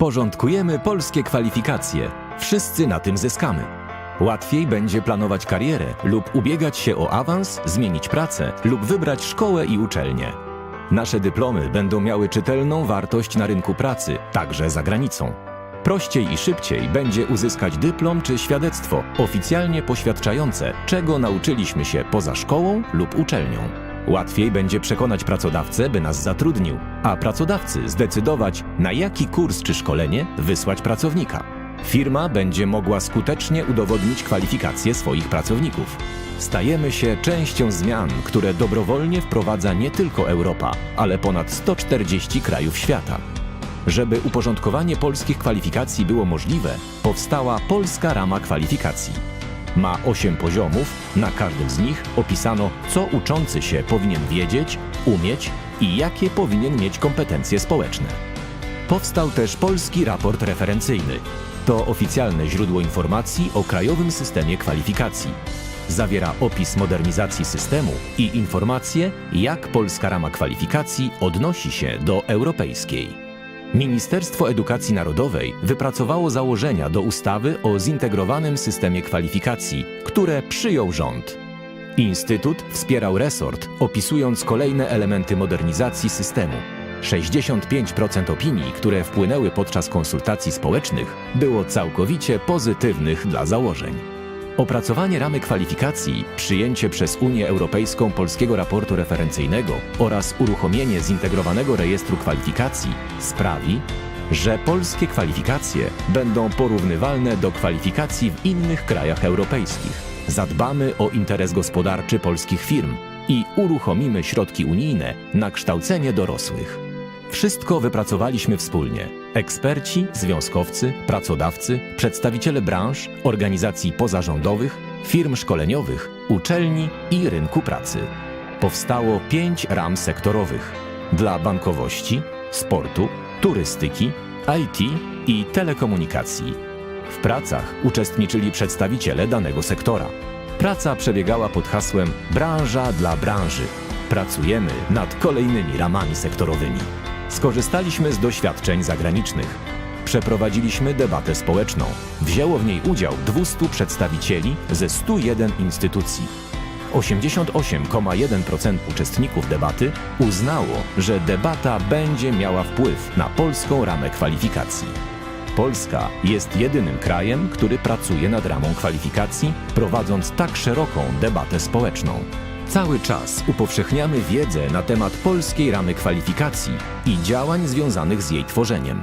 Porządkujemy polskie kwalifikacje. Wszyscy na tym zyskamy. Łatwiej będzie planować karierę lub ubiegać się o awans, zmienić pracę lub wybrać szkołę i uczelnię. Nasze dyplomy będą miały czytelną wartość na rynku pracy, także za granicą. Prościej i szybciej będzie uzyskać dyplom czy świadectwo oficjalnie poświadczające, czego nauczyliśmy się poza szkołą lub uczelnią. Łatwiej będzie przekonać pracodawcę, by nas zatrudnił, a pracodawcy zdecydować, na jaki kurs czy szkolenie wysłać pracownika. Firma będzie mogła skutecznie udowodnić kwalifikacje swoich pracowników. Stajemy się częścią zmian, które dobrowolnie wprowadza nie tylko Europa, ale ponad 140 krajów świata. Żeby uporządkowanie polskich kwalifikacji było możliwe, powstała Polska Rama Kwalifikacji. Ma 8 poziomów, na każdym z nich opisano, co uczący się powinien wiedzieć, umieć i jakie powinien mieć kompetencje społeczne. Powstał też Polski Raport Referencyjny. To oficjalne źródło informacji o krajowym systemie kwalifikacji. Zawiera opis modernizacji systemu i informacje, jak polska rama kwalifikacji odnosi się do europejskiej. Ministerstwo Edukacji Narodowej wypracowało założenia do ustawy o zintegrowanym systemie kwalifikacji, które przyjął rząd. Instytut wspierał resort, opisując kolejne elementy modernizacji systemu. 65% opinii, które wpłynęły podczas konsultacji społecznych, było całkowicie pozytywnych dla założeń. Opracowanie ramy kwalifikacji, przyjęcie przez Unię Europejską polskiego raportu referencyjnego oraz uruchomienie zintegrowanego rejestru kwalifikacji sprawi, że polskie kwalifikacje będą porównywalne do kwalifikacji w innych krajach europejskich. Zadbamy o interes gospodarczy polskich firm i uruchomimy środki unijne na kształcenie dorosłych. Wszystko wypracowaliśmy wspólnie. Eksperci, związkowcy, pracodawcy, przedstawiciele branż, organizacji pozarządowych, firm szkoleniowych, uczelni i rynku pracy. Powstało pięć ram sektorowych dla bankowości, sportu, turystyki, IT i telekomunikacji. W pracach uczestniczyli przedstawiciele danego sektora. Praca przebiegała pod hasłem Branża dla branży. Pracujemy nad kolejnymi ramami sektorowymi. Skorzystaliśmy z doświadczeń zagranicznych. Przeprowadziliśmy debatę społeczną. Wzięło w niej udział 200 przedstawicieli ze 101 instytucji. 88,1% uczestników debaty uznało, że debata będzie miała wpływ na polską ramę kwalifikacji. Polska jest jedynym krajem, który pracuje nad ramą kwalifikacji, prowadząc tak szeroką debatę społeczną. Cały czas upowszechniamy wiedzę na temat polskiej ramy kwalifikacji i działań związanych z jej tworzeniem.